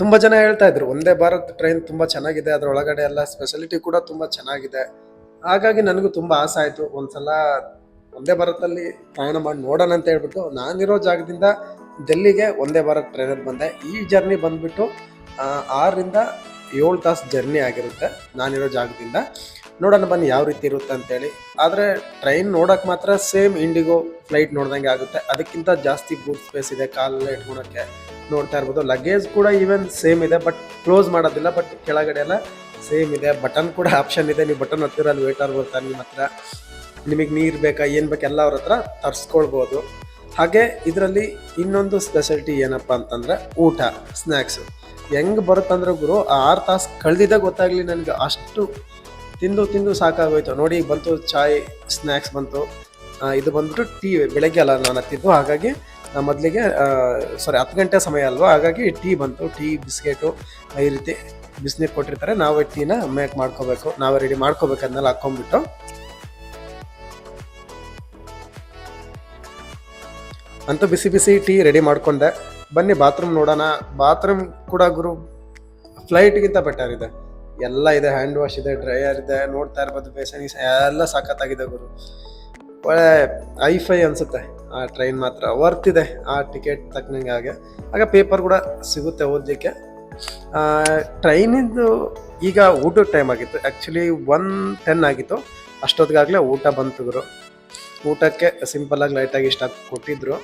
ತುಂಬ ಜನ ಹೇಳ್ತಾ ಇದ್ರು, ಒಂದೇ ಭಾರತ್ ಟ್ರೈನ್ ತುಂಬ ಚೆನ್ನಾಗಿದೆ, ಅದರ ಒಳಗಡೆ ಎಲ್ಲ ಸ್ಪೆಷಾಲಿಟಿ ಕೂಡ ತುಂಬ ಚೆನ್ನಾಗಿದೆ. ಹಾಗಾಗಿ ನನಗೂ ತುಂಬ ಆಸೆ ಆಯಿತು, ಒಂದ್ಸಲ ಒಂದೇ ಭಾರತಲ್ಲಿ ಪ್ರಯಾಣ ಮಾಡಿ ನೋಡೋಣ ಅಂತ ಹೇಳ್ಬಿಟ್ಟು ನಾನಿರೋ ಜಾಗದಿಂದ ಡೆಲ್ಲಿಗೆ ಒಂದೇ ಭಾರತ್ ಟ್ರೈನಲ್ಲಿ ಬಂದೆ. ಈ ಜರ್ನಿ ಬಂದ್ಬಿಟ್ಟು ಆರರಿಂದ ಏಳು ತಾಸು ಜರ್ನಿ ಆಗಿರುತ್ತೆ ನಾನಿರೋ ಜಾಗದಿಂದ. ನೋಡೋಣ ಬನ್ನಿ ಯಾವ ರೀತಿ ಇರುತ್ತೆ ಅಂತೇಳಿ. ಆದರೆ ಟ್ರೈನ್ ನೋಡೋಕೆ ಮಾತ್ರ ಸೇಮ್ ಇಂಡಿಗೋ ಫ್ಲೈಟ್ ನೋಡ್ದಂಗೆ ಆಗುತ್ತೆ. ಅದಕ್ಕಿಂತ ಜಾಸ್ತಿ ಬೂತ್ ಸ್ಪೇಸ್ ಇದೆ ಕಾಲೆಲ್ಲ ಇಟ್ಕೊಳಕ್ಕೆ. ನೋಡ್ತಾ ಇರ್ಬೋದು. ಲಗೇಜ್ ಕೂಡ ಈವನ್ ಸೇಮ್ ಇದೆ ಬಟ್ ಕ್ಲೋಸ್ ಮಾಡೋದಿಲ್ಲ ಬಟ್ ಕೆಳಗಡೆ ಎಲ್ಲ ಸೇಮ್ ಇದೆ. ಬಟನ್ ಕೂಡ ಆಪ್ಷನ್ ಇದೆ. ನೀವು ಬಟನ್ ಹತ್ತಿರ ಅಲ್ಲಿ ವೇಟರ್ ಬರ್ತಾರೆ ನಿಮ್ಮ ಹತ್ರ. ನಿಮಗೆ ನೀರು ಬೇಕಾ, ಏನು ಬೇಕು ಎಲ್ಲ ಅವ್ರ ಹತ್ರ ತರಿಸ್ಕೊಳ್ಬೋದು. ಹಾಗೆ ಇದರಲ್ಲಿ ಇನ್ನೊಂದು ಸ್ಪೆಷಾಲಿಟಿ ಏನಪ್ಪ ಅಂತಂದರೆ ಊಟ ಸ್ನ್ಯಾಕ್ಸ್ ಹೆಂಗೆ ಬರುತ್ತಂದ್ರೆ ಗುರು ಆರು ತಾಸು ಕಳೆದಿದ್ದ ಗೊತ್ತಾಗಲಿ ನನಗೆ. ಅಷ್ಟು ತಿಂದು ತಿಂದು ಸಾಕಾಗೋಯ್ತು. ನೋಡಿ ಬಂತು, ಚಾಯ್ ಸ್ನ್ಯಾಕ್ಸ್ ಬಂತು. ಇದು ಬಂದ್ಬಿಟ್ಟು ಟೀ ಬೆಳಗ್ಗೆ ಅಲ್ಲ, ನಾನು ಹತ್ತಿದ್ದು. ಹಾಗಾಗಿ ಮೊದಲಿಗೆ ಸಾರಿ ಹತ್ತು ಗಂಟೆ ಸಮಯ ಅಲ್ವಾ? ಹಾಗಾಗಿ ಟೀ ಬಂತು. ಟೀ, ಬಿಸ್ಕೆಟು, ಈ ರೀತಿ ಬಿಸ್ನೀರು ಕೊಟ್ಟಿರ್ತಾರೆ. ನಾವೇ ಟೀನ ಮೇಕ್ ಮಾಡ್ಕೋಬೇಕು. ನಾವೇ ರೆಡಿ ಮಾಡ್ಕೋಬೇಕು ಅದನ್ನೆಲ್ಲ ಹಾಕೊಂಡ್ಬಿಟ್ಟು ಅಂತೂ ಬಿಸಿ ಬಿಸಿ ಟೀ ರೆಡಿ ಮಾಡ್ಕೊಂಡೆ. ಬನ್ನಿ ಬಾತ್ರೂಮ್ ನೋಡೋಣ. ಬಾತ್ರೂಮ್ ಕೂಡ ಗುರು ಫ್ಲೈಟ್ಗಿಂತ ಬೆಟರ್ ಇದೆ. ಎಲ್ಲ ಇದೆ ಹ್ಯಾಂಡ್ ವಾಶ್ ಇದೆ ಡ್ರೈಯರ್ ಇದೆ, ನೋಡ್ತಾ ಇರ್ಬೋದು, ಬೇಸನ್ ಎಲ್ಲ ಸಾಕತ್ತಾಗಿದೆ ಗುರು. ಒಳ್ಳೆ ಐಫೈ ಅನ್ಸುತ್ತೆ. ಆ ಟ್ರೈನ್ ಮಾತ್ರ ವರ್ತ್ ಇದೆ ಆ ಟಿಕೆಟ್ ತಕ್ಕನಂಗೆ ಹಾಗೆ. ಆಗ ಪೇಪರ್ ಕೂಡ ಸಿಗುತ್ತೆ ಓದಲಿಕ್ಕೆ. ಟ್ರೈನಿಂದು ಈಗ ಊಟದ ಟೈಮ್ ಆಗಿತ್ತು. ಆ್ಯಕ್ಚುಲಿ ಒನ್ ಟೆನ್ ಆಗಿತ್ತು. ಅಷ್ಟೊತ್ತಿಗಾಗಲೇ ಊಟ ಬಂತು ಗುರು. ಊಟಕ್ಕೆ ಸಿಂಪಲ್ಲಾಗಿ ಲೈಟಾಗಿ ಇಷ್ಟ ಕೊಟ್ಟಿದ್ರು.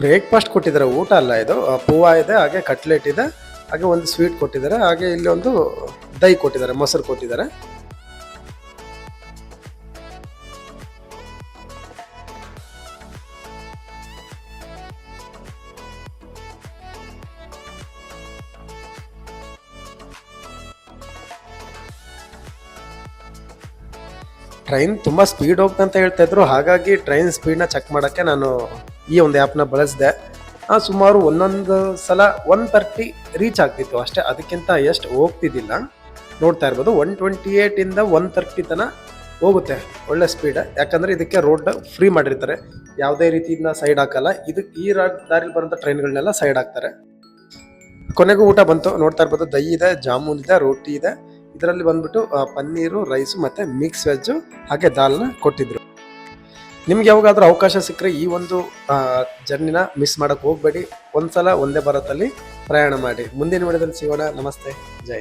ಬ್ರೇಕ್ಫಾಸ್ಟ್ ಕೊಟ್ಟಿದ್ದಾರೆ. ಊಟ ಅಲ್ಲ ಇದು. ಪೂವ ಇದೆ, ಹಾಗೆ ಕಟ್ಲೆಟ್ ಇದೆ, ಹಾಗೆ ಒಂದು ಸ್ವೀಟ್ ಕೊಟ್ಟಿದ್ದಾರೆ. ಹಾಗೆ ಇಲ್ಲಿ ಒಂದು ದೈ ಕೊಟ್ಟಿದ್ದಾರೆ, ಮೊಸರು ಕೊಟ್ಟಿದ್ದಾರೆ. ಟ್ರೈನ್ ತುಂಬ ಸ್ಪೀಡ್ ಹೋಗ್ತಾ ಅಂತ ಹೇಳ್ತಾ ಇದ್ರು. ಹಾಗಾಗಿ ಟ್ರೈನ್ ಸ್ಪೀಡ್ನ ಚೆಕ್ ಮಾಡೋಕ್ಕೆ ನಾನು ಈ ಒಂದು ಆ್ಯಪ್ನ ಬಳಸಿದೆ. ಸುಮಾರು ಒಂದೊಂದು ಸಲ ಒನ್ ತರ್ಟಿ ರೀಚ್ ಆಗ್ತಿತ್ತು. ಅಷ್ಟೇ, ಅದಕ್ಕಿಂತ ಎಷ್ಟು ಹೋಗ್ತಿದ್ದಿಲ್ಲ. ನೋಡ್ತಾ ಇರ್ಬೋದು. ಒನ್ ಟ್ವೆಂಟಿ ಏಯ್ಟಿಂದ ಒನ್ ತರ್ಟಿ ತನಕ ಹೋಗುತ್ತೆ ಒಳ್ಳೆ ಸ್ಪೀಡ್ ಯಾಕಂದರೆ ಇದಕ್ಕೆ ರೋಡ್ ಫ್ರೀ ಮಾಡಿರ್ತಾರೆ. ಯಾವುದೇ ರೀತಿಯಿಂದ ಸೈಡ್ ಹಾಕಲ್ಲ. ಇದು ಈ ದಾರಿಲಿ ಬರೋಂಥ ಟ್ರೈನ್ಗಳನ್ನೆಲ್ಲ ಸೈಡ್ ಹಾಕ್ತಾರೆ. ಕೊನೆಗೂ ಊಟ ಬಂತು. ನೋಡ್ತಾ ಇರ್ಬೋದು, ದಹಿ ಇದೆ, ಜಾಮೂನ್ ಇದೆ, ರೋಟಿ ಇದೆ. ಇದರಲ್ಲಿ ಬಂದ್ಬಿಟ್ಟು ಪನ್ನೀರು ರೈಸು ಮತ್ತು ಮಿಕ್ಸ್ ವೆಜ್ಜು ಹಾಗೆ ದಾಲ್ನ ಕೊಟ್ಟಿದ್ರು. ನಿಮ್ಗೆ ಯಾವಾಗಾದರೂ ಅವಕಾಶ ಸಿಕ್ಕರೆ ಈ ಒಂದು ಜರ್ನಿನ ಮಿಸ್ ಮಾಡೋಕ್ಕೆ ಹೋಗಬೇಡಿ. ಒಂದ್ಸಲ ಒಂದೇ ಭಾರತಲ್ಲಿ ಪ್ರಯಾಣ ಮಾಡಿ. ಮುಂದಿನ ವಿಡಿಯೋದಲ್ಲಿ ಸಿಗೋಣ. ನಮಸ್ತೆ. ಜೈ